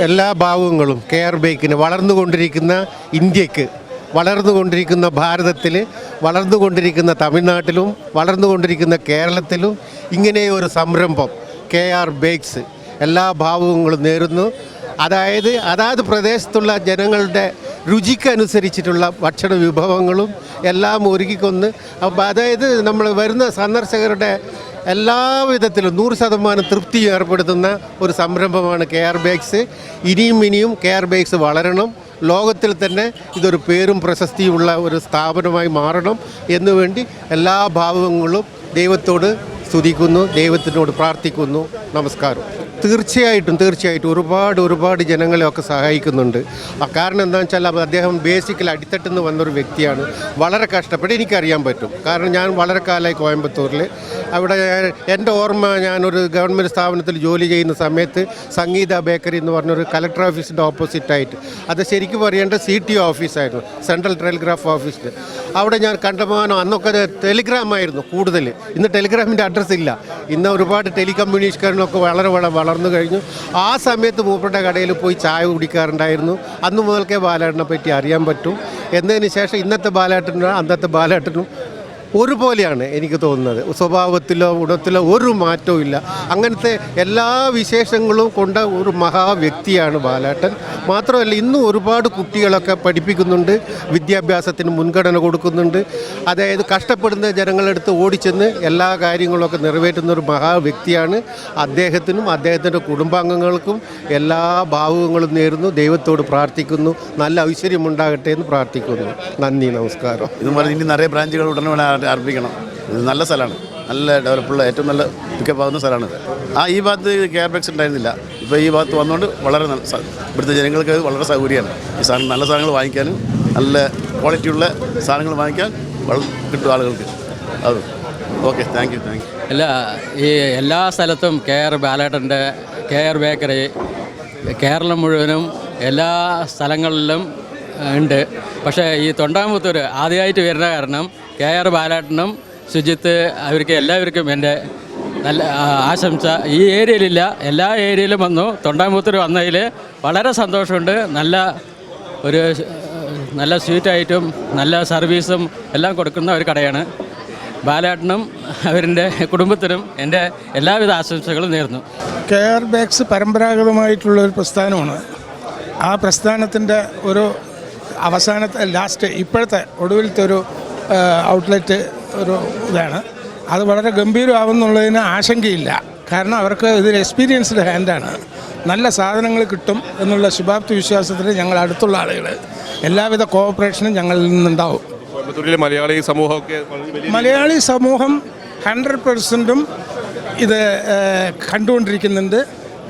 എല്ലാ ഭാവങ്ങളും കെയർ ബൈക്കിന് വളർന്നുകൊണ്ടിരിക്കുന്ന ഇന്ത്യയ്ക്ക് വളർന്നുകൊണ്ടിരിക്കുന്ന ഭാരതത്തിൽ വളർന്നുകൊണ്ടിരിക്കുന്ന തമിഴ്നാട്ടിലും വളർന്നുകൊണ്ടിരിക്കുന്ന കേരളത്തിലും ഇങ്ങനെ ഒരു സംരംഭം കെ ആർ ബേക്സ് എല്ലാ ഭാവങ്ങളും നേരുന്നു. അതായത് അതാത് പ്രദേശത്തുള്ള ജനങ്ങളുടെ രുചിക്കനുസരിച്ചിട്ടുള്ള ഭക്ഷണ വിഭവങ്ങളും എല്ലാം ഒരുക്കിക്കൊന്ന് അപ്പോൾ അതായത് നമ്മൾ വരുന്ന സന്ദർശകരുടെ എല്ലാ വിധത്തിലും നൂറ് ശതമാനം തൃപ്തി ഏർപ്പെടുത്തുന്ന ഒരു സംരംഭമാണ് കെ ആർ ബേക്സ്. ഇനിയും ഇനിയും കെ ആർ ബേക്സ് വളരണം. ലോകത്തിൽ തന്നെ ഇതൊരു പേരും പ്രശസ്തിയുമുള്ള ഒരു സ്ഥാപനമായി മാറണം എന്നു വേണ്ടി എല്ലാ ഭാവങ്ങളും ദൈവത്തോട് സ്തുതിക്കുന്നു ദൈവത്തിനോട് പ്രാർത്ഥിക്കുന്നു. നമസ്കാരം. തീർച്ചയായിട്ടും തീർച്ചയായിട്ടും ഒരുപാട് ഒരുപാട് ജനങ്ങളെയൊക്കെ സഹായിക്കുന്നുണ്ട്. ആ കാരണം എന്താണെന്ന് വെച്ചാൽ അദ്ദേഹം ബേസിക്കൽ അടിത്തട്ടിൽ നിന്ന് വന്നൊരു വ്യക്തിയാണ്. വളരെ കഷ്ടപ്പെട്ട് എനിക്കറിയാൻ പറ്റും. കാരണം ഞാൻ വളരെ കാലമായി കോയമ്പത്തൂരിൽ അവിടെ എന്റെ ഓർമ്മ ഞാനൊരു ഗവൺമെന്റ് സ്ഥാപനത്തിൽ ജോലി ചെയ്യുന്ന സമയത്ത് സംഗീത ബേക്കറി എന്ന് പറഞ്ഞൊരു കലക്ടർ ഓഫീസിന്റെ ഓപ്പോസിറ്റായിട്ട് അത് ശരിക്കും പറയേണ്ട സി ടി ഓഫീസായിരുന്നു സെൻട്രൽ ടെലിഗ്രാഫ് ഓഫീസിൽ അവിടെ ഞാൻ കണ്ടമാനം അന്നൊക്കെ ടെലിഗ്രാം ആയിരുന്നു കൂടുതൽ ഇന്ന് ടെലിഗ്രാമിന്റെ അഡ്രസ്സ് ഇല്ല. ഇന്ന് ഒരുപാട് ടെലികമ്മ്യൂണിക്കേഷനൊക്കെ വളരെ വളരെ വളർന്നു കഴിഞ്ഞു. ആ സമയത്ത് മൂപ്പരുടെ കടയിൽ പോയി ചായ കുടിക്കാറുണ്ടായിരുന്നു. അന്ന് മുതൽക്കേ ബാലേട്ടനെ പറ്റി അറിയാൻ പറ്റും. എന്നതിന് ശേഷം ഇന്നത്തെ ബാലേട്ടനും അന്നത്തെ ബാലേട്ടനും ഒരുപോലെയാണ് എനിക്ക് തോന്നുന്നത്. സ്വഭാവത്തിലോ ഗുണത്തിലോ ഒരു മാറ്റവും ഇല്ല. അങ്ങനത്തെ എല്ലാ വിശേഷങ്ങളും കൊണ്ട ഒരു മഹാവ്യക്തിയാണ് ബാലാട്ടൻ. മാത്രമല്ല ഇന്നും ഒരുപാട് കുട്ടികളൊക്കെ പഠിപ്പിക്കുന്നുണ്ട്. വിദ്യാഭ്യാസത്തിന് മുൻഗണന കൊടുക്കുന്നുണ്ട്. അതായത് കഷ്ടപ്പെടുന്ന ജനങ്ങളെടുത്ത് ഓടിച്ചെന്ന് എല്ലാ കാര്യങ്ങളൊക്കെ നിറവേറ്റുന്ന ഒരു മഹാവ്യക്തിയാണ് അദ്ദേഹത്തിനും അദ്ദേഹത്തിന്റെ കുടുംബാംഗങ്ങൾക്കും എല്ലാ ഭാവുകങ്ങളും നേരുന്നു. ദൈവത്തോട് പ്രാർത്ഥിക്കുന്നു. നല്ല ഐശ്വര്യമുണ്ടാകട്ടെ എന്ന് പ്രാർത്ഥിക്കുന്നു. നന്ദി നമസ്കാരം. ഇതുപോലെ ഇനി നിറയെ ബ്രാഞ്ചുകൾ ഉടനെ ആരംഭിക്കണം. ഇത് നല്ല സ്ഥലമാണ്. നല്ല ഡെവലപ്പുള്ള ഏറ്റവും നല്ല പിക്കപ്പ് ആകുന്ന സ്ഥലമാണിത് ആ ഈ ഭാഗത്ത് കെയർ ബാക്സ് ഉണ്ടായിരുന്നില്ല. ഇപ്പോൾ ഈ ഭാഗത്ത് വന്നുകൊണ്ട് വളരെ നല്ല ഇവിടുത്തെ ജനങ്ങൾക്ക് വളരെ സൗകര്യമാണ്. ഈ സാധനം നല്ല സാധനങ്ങൾ വാങ്ങിക്കാനും നല്ല ക്വാളിറ്റിയുള്ള സാധനങ്ങൾ വാങ്ങിക്കാൻ കിട്ടും ആളുകൾക്ക്. അത്. Okay thank you thank you അല്ല ഈ എല്ലാ സ്ഥലത്തും കെ ആർ ബാലേട്ടന്റെ കെ ആർ ബേക്കറി കേരളം മുഴുവനും എല്ലാ സ്ഥലങ്ങളിലും ഉണ്ട്. പക്ഷേ ഈ തൊണ്ടാമുത്തൂർ ആദ്യമായിട്ട് വരുന്ന കാരണം കെ ആർ ബാലേട്ടനും സുജിത്ത് അവർക്ക് എല്ലാവർക്കും എന്റെ നല്ല ആശംസ. ഈ ഏരിയയിലില്ല എല്ലാ ഏരിയയിലും വന്നു. തൊണ്ടാമൂത്തർ വന്നതിൽ വളരെ സന്തോഷമുണ്ട്. നല്ല ഒരു നല്ല സ്വീറ്റായിട്ടും നല്ല സർവീസും എല്ലാം കൊടുക്കുന്ന ഒരു കടയാണ്. ബാലേട്ടനും അവരിന്റെ കുടുംബത്തിനും എന്റെ എല്ലാവിധ ആശംസകളും നേർന്നു കെ ആർ ബാഗ്സ് പരമ്പരാഗതമായിട്ടുള്ള ഒരു പ്രസ്ഥാനമാണ്. ആ പ്രസ്ഥാനത്തിന്റെ ഒരു അവസാനത്തെ ലാസ്റ്റ് ഇപ്പോഴത്തെ ഒടുവിലത്തെ ഒരു ഔട്ട്ലെറ്റ് ഒരു ഇതാണ്. അത് വളരെ ഗംഭീരമാവുന്നുള്ളതിന് ആശങ്കയില്ല. കാരണം അവർക്ക് ഇതൊരു എക്സ്പീരിയൻസ്ഡ് ഹാൻഡാണ് നല്ല സാധനങ്ങൾ കിട്ടും എന്നുള്ള ശുഭാപ്തി വിശ്വാസത്തിൽ ഞങ്ങൾ അടുത്തുള്ള ആളുകൾ എല്ലാവിധ കോഓപ്പറേഷനും ഞങ്ങളിൽ നിന്നുണ്ടാവും. മലയാളി സമൂഹമൊക്കെ മലയാളി സമൂഹം ഹൺഡ്രഡ് പെർസെന്റും ഇത് കണ്ടുകൊണ്ടിരിക്കുന്നുണ്ട്.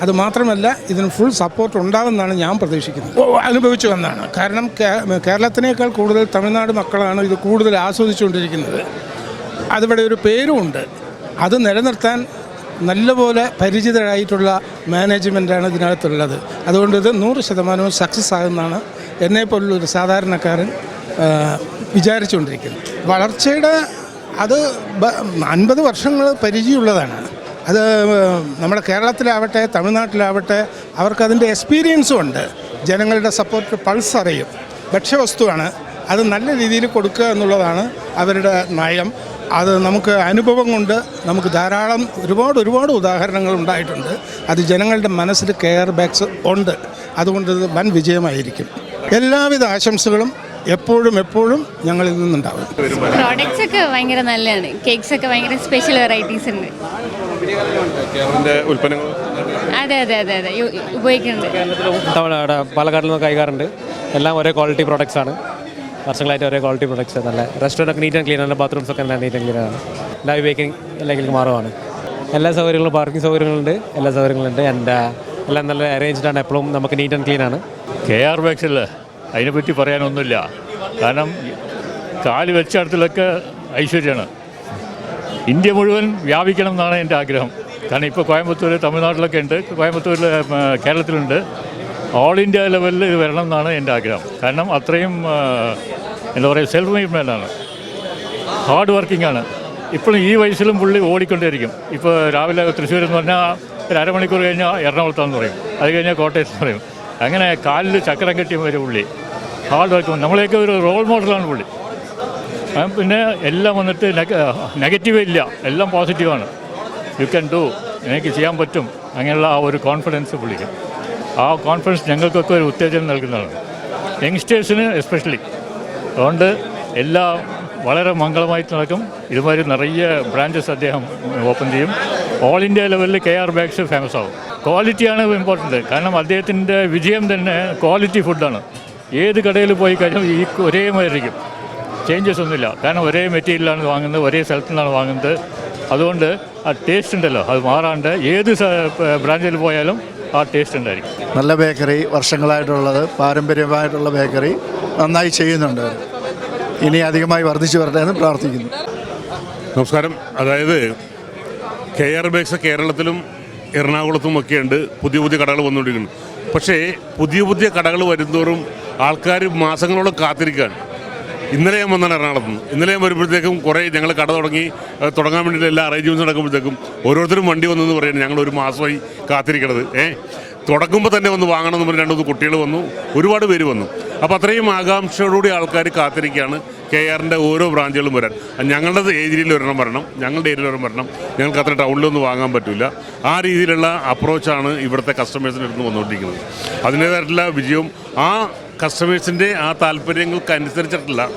അത് മാത്രമല്ല ഇതിന് ഫുൾ സപ്പോർട്ട് ഉണ്ടാകുമെന്നാണ് ഞാൻ പ്രതീക്ഷിക്കുന്നത്. അനുഭവിച്ചു വന്നാണ്. കാരണം കേരളത്തിനേക്കാൾ കൂടുതൽ തമിഴ്നാട് മക്കളാണ് ഇത് കൂടുതൽ ആസ്വദിച്ചുകൊണ്ടിരിക്കുന്നത്. അതിവിടെ ഒരു പേരുമുണ്ട്. അത് നിലനിർത്താൻ നല്ലപോലെ പരിചിതരായിട്ടുള്ള മാനേജ്മെന്റാണ് ഇതിനകത്തുള്ളത്. അതുകൊണ്ട് ഇത് നൂറ് ശതമാനവും സക്സസ് ആകുമെന്നാണ് എന്നെ ഒരു സാധാരണക്കാരൻ വിചാരിച്ചുകൊണ്ടിരിക്കുന്നത്. വളർച്ചയുടെ അത് അൻപത് വർഷങ്ങൾ പരിചയമുള്ളതാണ്. അത് നമ്മുടെ കേരളത്തിലാവട്ടെ തമിഴ്നാട്ടിലാവട്ടെ അവർക്കതിന്റെ എക്സ്പീരിയൻസും ഉണ്ട് ജനങ്ങളുടെ സപ്പോർട്ട് പൾസ് അറിയും ഭക്ഷ്യവസ്തുവാണ്. അത് നല്ല രീതിയിൽ കൊടുക്കുക എന്നുള്ളതാണ് അവരുടെ നയം. അത് നമുക്ക് അനുഭവം കൊണ്ട് നമുക്ക് ധാരാളം ഒരുപാട് ഒരുപാട് ഉദാഹരണങ്ങൾ ഉണ്ടായിട്ടുണ്ട്. അത് ജനങ്ങളുടെ മനസ്സിൽ കെയർ ബാക്സ് ഉണ്ട്. അതുകൊണ്ട് ഇത് വൻ വിജയമായിരിക്കും. എല്ലാവിധ ആശംസകളും എപ്പോഴും എപ്പോഴും ഞങ്ങളിൽ നിന്നുണ്ടാവും. പ്രോഡക്റ്റ്സ് ഒക്കെ ഭയങ്കര നല്ലതാണ്. കേക്ക്സ് ഒക്കെ ഭയങ്കര സ്പെഷ്യൽ വെറൈറ്റീസ് ഉണ്ട്. കേരളത്തിന്റെ ഉൽപ്പന്നങ്ങൾ. അതെ അതെ അതെ അതെ. ഉപയോഗിക്കുന്നുണ്ട്. തമിഴ്നാട് അവിടെ പാലക്കാട്ടിൽ നിന്ന് കൈകാറുണ്ട്. എല്ലാം ഒരേ ക്വാളിറ്റി പ്രോഡക്റ്റ്സ് ആണ്. വർഷങ്ങളായിട്ട് ഒരേ ക്വാളിറ്റി പ്രോഡക്റ്റ്സ് നല്ല റെസ്റ്റോറന്റ് ഒക്കെ നീറ്റ് ആൻഡ് ക്ലീൻ ആണ്. ബാത്റൂംസ് ഒക്കെ നല്ല നീറ്റ് ആൻഡ് ക്ലീൻ ആണ്. ലൈവ് ബേക്കിംഗ് അല്ലെങ്കിൽ മാറുവാണ്. എല്ലാ സൗകര്യങ്ങളും പാർക്കിംഗ് സൗകര്യങ്ങളുണ്ട്. എല്ലാ സൗകര്യങ്ങളുണ്ട്. എന്റെ എല്ലാം നല്ല അറേഞ്ച്ഡ് ആണ്. എപ്പോഴും നമുക്ക് നീറ്റ് ആൻഡ് ക്ലീൻ ആണ്. കെ ആർ ബാക്സിൽ അതിനെപ്പറ്റി പറയാനൊന്നുമില്ല. കാരണം കാൽ വെച്ചിടത്തിലൊക്കെ ഐശ്വര്യമാണ് ഇന്ത്യ മുഴുവൻ വ്യാപിക്കണം എന്നാണ് എന്റെ ആഗ്രഹം. കാരണം ഇപ്പോൾ കോയമ്പത്തൂർ തമിഴ്നാട്ടിലൊക്കെ ഉണ്ട്. കോയമ്പത്തൂരിൽ കേരളത്തിലുണ്ട്. ഓൾ ഇന്ത്യ ലെവലിൽ ഇത് വരണം എന്നാണ് എന്റെ ആഗ്രഹം. കാരണം അത്രയും എന്താ പറയുക സെൽഫ് മെയ്ഡ്മെന്റ് ആണ്. ഹാർഡ് വർക്കിംഗ് ആണ്. ഇപ്പോഴും ഈ വയസ്സിലും പുള്ളി ഓടിക്കൊണ്ടേയിരിക്കും. ഇപ്പോൾ രാവിലെ തൃശ്ശൂർ എന്ന് പറഞ്ഞാൽ ഒരു അരമണിക്കൂർ കഴിഞ്ഞാൽ എറണാകുളത്താന്ന് പറയും. അത് കഴിഞ്ഞാൽ കോട്ടയത്ത് പറയും. അങ്ങനെ കാലിൽ ചക്രം കെട്ടിയ ഒരു പുള്ളി. ഹാർഡ് വർക്ക് നമ്മളെയൊക്കെ ഒരു റോൾ മോഡലാണ് പുള്ളി. പിന്നെ എല്ലാം വന്നിട്ട് നെഗറ്റീവ് ഇല്ല. എല്ലാം പോസിറ്റീവാണ് യു ക്യാൻ ഡു എനിക്ക് ചെയ്യാൻ പറ്റും. അങ്ങനെയുള്ള ആ ഒരു കോൺഫിഡൻസ് വിളിക്കും ആ കോൺഫിഡൻസ് ഞങ്ങൾക്കൊക്കെ ഒരു ഉത്തേജനം നൽകുന്നതാണ്. യങ്സ്റ്റേഴ്സിന് എസ്പെഷ്യലി അതുകൊണ്ട് എല്ലാം വളരെ മംഗളമായി നടക്കും. ഇതുമാതിരി നിറയെ ബ്രാഞ്ചസ് അദ്ദേഹം ഓപ്പൺ ചെയ്യും. ഓൾ ഇന്ത്യ ലെവലിൽ കെ ആർ ബാഗ്സ് ഫേമസ് ആവും. ക്വാളിറ്റിയാണ് ഇമ്പോർട്ടന്റ് കാരണം അദ്ദേഹത്തിന്റെ വിജയം തന്നെ ക്വാളിറ്റി ഫുഡാണ് ഏത് കടയിൽ പോയി കഴിഞ്ഞാൽ ഈ ഒരേ മാതിരിക്കും ചേഞ്ചസ് ഒന്നുമില്ല. കാരണം ഒരേ മെറ്റീരിയലാണ് വാങ്ങുന്നത് ഒരേ സ്ഥലത്തു നിന്നാണ് വാങ്ങുന്നത്. അതുകൊണ്ട് ആ ടേസ്റ്റ് ഉണ്ടല്ലോ. അത് മാറാണ്ട് ഏത് ബ്രാഞ്ചിൽ പോയാലും ആ ടേസ്റ്റ് ഉണ്ടായിരിക്കും. നല്ല ബേക്കറി വർഷങ്ങളായിട്ടുള്ളത് പാരമ്പര്യമായിട്ടുള്ള ബേക്കറി നന്നായി ചെയ്യുന്നുണ്ട് ഇനി അധികമായി വർദ്ധിച്ചു വരട്ടെ എന്ന് പ്രാർത്ഥിക്കുന്നു. നമസ്കാരം. അതായത് കെ ആർ ബേക്സ് കേരളത്തിലും എറണാകുളത്തും ഒക്കെ ഉണ്ട് പുതിയ പുതിയ കടകൾ വന്നുകൊണ്ടിരിക്കുന്നു. പക്ഷേ പുതിയ പുതിയ കടകൾ വരുന്തോറും ആൾക്കാർ മാസങ്ങളോളം കാത്തിരിക്കുകയാണ്. ഇന്നലെ ഞാൻ വന്നാണ് എറണാകുളത്ത് നിന്ന്. ഇന്നലെ ഞാൻ വരുമ്പോഴത്തേക്കും കുറേ ഞങ്ങൾ കട തുടങ്ങി തുടങ്ങാൻ വേണ്ടിയിട്ട് എല്ലാ അറേഞ്ച്മെന്റ്സ് നടക്കുമ്പോഴത്തേക്കും ഓരോരുത്തരും വണ്ടി വന്നെന്ന് പറയുന്നത് ഞങ്ങൾ ഒരു മാസമായി കാത്തിരിക്കണത്. ഏ? തുടങ്ങുമ്പോൾ തന്നെ വന്ന് വാങ്ങണം എന്ന് പറഞ്ഞ് രണ്ടു കുട്ടികൾ വന്നു. ഒരുപാട് പേര് വന്നു. അപ്പോൾ അത്രയും ആകാംക്ഷയോടുകൂടി ആൾക്കാർ കാത്തിരിക്കുകയാണ്. കെ ആറിന്റെ ഓരോ ബ്രാഞ്ചുകളും വരാൻ. ഞങ്ങളുടെ ഏരിയയിൽ ഒരെണ്ണം വരണം? ഞങ്ങളുടെ ഏരിയയിൽ ഒരെണ്ണം വരണം. ഞങ്ങൾക്ക് അത്ര ടൗണിലൊന്നും വാങ്ങാൻ പറ്റില്ല ആ രീതിയിലുള്ള അപ്രോച്ചാണ് ഇവിടുത്തെ കസ്റ്റമേഴ്സിന്റെ അടുത്ത് വന്നുകൊണ്ടിരിക്കുന്നത്. അതിന്റേതായിട്ടുള്ള വിജയവും ആ കസ്റ്റമേഴ്സിന്റെ ആ താല്പര്യങ്ങൾക്ക് അനുസരിച്ചിട്ടുള്ള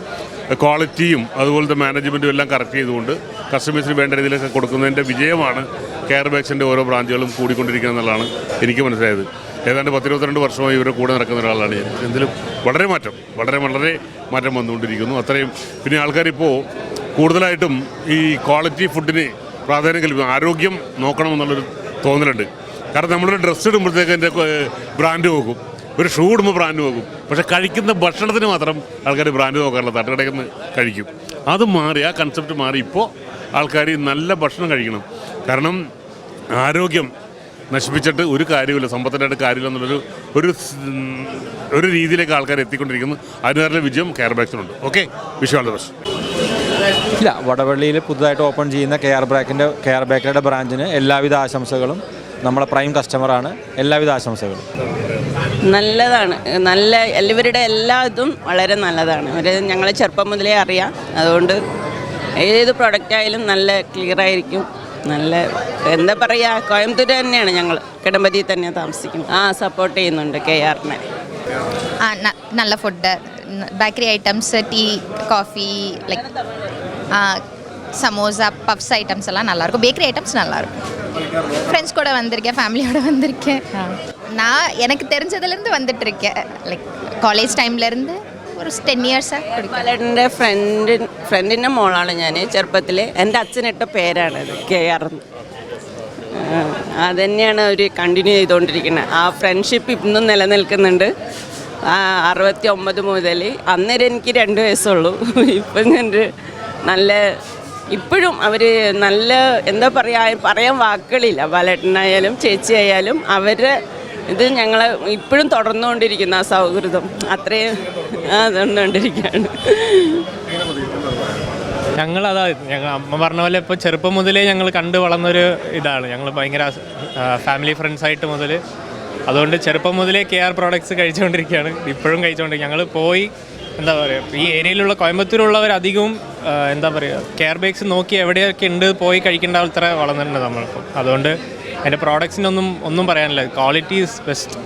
ക്വാളിറ്റിയും അതുപോലത്തെ മാനേജ്മെന്റും എല്ലാം കറക്റ്റ് ചെയ്തുകൊണ്ട് കസ്റ്റമേഴ്സിന് വേണ്ട രീതിയിലൊക്കെ കൊടുക്കുന്നതിന്റെ വിജയമാണ് കെയർ ബാഗ്സിന്റെ ഓരോ ബ്രാഞ്ചുകളും കൂടിക്കൊണ്ടിരിക്കുക എന്നുള്ളതാണ് എനിക്ക് മനസ്സിലായത്. ഏതാണ്ട് പത്തിരുപത്തിരണ്ട് വർഷമായി ഇവരെ കൂടെ നടക്കുന്ന ഒരാളാണ് ഞാൻ. എന്തിലും വളരെ മാറ്റം വളരെ വളരെ മാറ്റം വന്നുകൊണ്ടിരിക്കുന്നു. അത്രയും പിന്നെ ആൾക്കാരിപ്പോൾ കൂടുതലായിട്ടും ഈ ക്വാളിറ്റി ഫുഡിന് പ്രാധാന്യം കൽപ്പിക്കും ആരോഗ്യം നോക്കണമെന്നുള്ളൊരു തോന്നലുണ്ട്. കാരണം നമ്മളൊരു ഡ്രസ്സ് ഇടുമ്പോഴത്തേക്ക് എന്റെ ബ്രാൻഡ് നോക്കും ഒരു ഷൂ ഇടുമ്പോൾ ബ്രാൻഡ് നോക്കും പക്ഷെ കഴിക്കുന്ന ഭക്ഷണത്തിന് മാത്രം ആൾക്കാർ ബ്രാൻഡ് നോക്കാറില്ല. തട്ടുകടയിൽ കഴിക്കും. അത് മാറി ആ കൺസെപ്റ്റ് മാറി. ഇപ്പോൾ ആൾക്കാർ നല്ല ഭക്ഷണം കഴിക്കണം. കാരണം ആരോഗ്യം നശിപ്പിച്ചിട്ട് ഒരു കാര്യമില്ല സമ്പത്തിനായിട്ട് കാര്യമില്ല എന്നുള്ളൊരു ഒരു ഒരു രീതിയിലേക്ക് ആൾക്കാർ എത്തിക്കൊണ്ടിരിക്കുന്നു. അതിനുള്ള വിജയം കെയർ ബാക്സിനുണ്ട് ഓക്കെ വിഷു ദ ഇല്ല വടവള്ളിയിൽ പുതുതായിട്ട് ഓപ്പൺ ചെയ്യുന്ന കെയർ ബ്രാക്കിന്റെ കെയർ ബ്രാക്കറുടെ ബ്രാഞ്ചിന് എല്ലാവിധ ആശംസകളും നമ്മളെ പ്രൈം കസ്റ്റമറാണ്. എല്ലാവിധ ആശംസകളും. നല്ലതാണ്. നല്ല എല്ലാവരുടെ എല്ലാ ഇതും വളരെ നല്ലതാണ്. അവർ ഞങ്ങളെ ചെറുപ്പം മുതലേ അറിയാം. അതുകൊണ്ട് ഏത് പ്രൊഡക്റ്റ് ആയാലും നല്ല ക്ലിയർ ആയിരിക്കും. നല്ല എന്താ പറയുക കോയമ്പത്തൂർ തന്നെയാണ് ഞങ്ങൾ കിടമ്പതി തന്നെ താമസിക്കുന്നത്. ആ സപ്പോർട്ട് ചെയ്യുന്നുണ്ട് കെ ആറിനെ. നല്ല food bakery items tea coffee like samosa puffs items எல்லாம் நல்லாயிருக்கும் பேக்கரி ஐட்டம்ஸ் நல்லாயிருக்கும் ஃப்ரெண்ட்ஸ் கூட வந்திருக்கேன் ஃபேமிலியோட வந்திருக்கேன் நான் எனக்கு தெரிஞ்சதுலேருந்து வந்துட்டு இருக்கேன் லைக் காலேஜ் டைம்லேருந்து ഒരു ടെൻ ഇയേഴ്സാണ് കുടിക്കും പലരുടെ ഫ്രണ്ട് ഫ്രണ്ടിൻ്റെ മോളാണ് ഞാൻ ചെറുപ്പത്തിൽ എൻ്റെ അച്ഛനിട്ട പേരാണത് കെ ആർ എന്ന് അതുതന്നെയാണ് അവർ കണ്ടിന്യൂ ചെയ്തുകൊണ്ടിരിക്കുന്നത് ആ ഫ്രണ്ട്ഷിപ്പ് ഇന്നും നിലനിൽക്കുന്നുണ്ട് ആ അറുപത്തി ഒമ്പത് മുതൽ അന്നേരം എനിക്ക് രണ്ട് വയസ്സുള്ളൂ. ഇപ്പം ഞാൻ നല്ല ഇപ്പോഴും അവർ നല്ല എന്താ പറയുക പറയാൻ വാക്കുകളില്ല. ബാലേട്ടനായാലും ചേച്ചിയായാലും അവരെ ഇത് ഞങ്ങൾ ഇപ്പോഴും തുടർന്നുകൊണ്ടിരിക്കുന്ന ആ സൗഹൃദം. അത്രയും തുടർന്നുകൊണ്ടിരിക്കുകയാണ് ഞങ്ങൾ അതാ ഞങ്ങൾ അമ്മ പറഞ്ഞ പോലെ ഇപ്പോൾ ചെറുപ്പം മുതലേ ഞങ്ങൾ കണ്ടു വളർന്നൊരു ഇതാണ്. ഞങ്ങൾ ഭയങ്കര ഫാമിലി ഫ്രണ്ട്സായിട്ട് മുതൽ അതുകൊണ്ട് ചെറുപ്പം മുതലേ കെ ആർ പ്രോഡക്ട്സ് കഴിച്ചുകൊണ്ടിരിക്കുകയാണ്. ഇപ്പോഴും കഴിച്ചുകൊണ്ടിരിക്കുക ഞങ്ങൾ പോയി എന്താ പറയുക ഈ ഏരിയയിലുള്ള കോയമ്പത്തൂരുള്ളവർ അധികവും എന്താ പറയുക കെയർ ബേക്സ് നോക്കി എവിടെയൊക്കെ ഉണ്ട് പോയി കഴിക്കേണ്ട അത്ര വളർന്നിട്ടുണ്ട് നമ്മളിപ്പോൾ അതുകൊണ്ട് എന്റെ പ്രോഡക്ട്സിനൊന്നും ഒന്നും പറയാനില്ല. Quality is best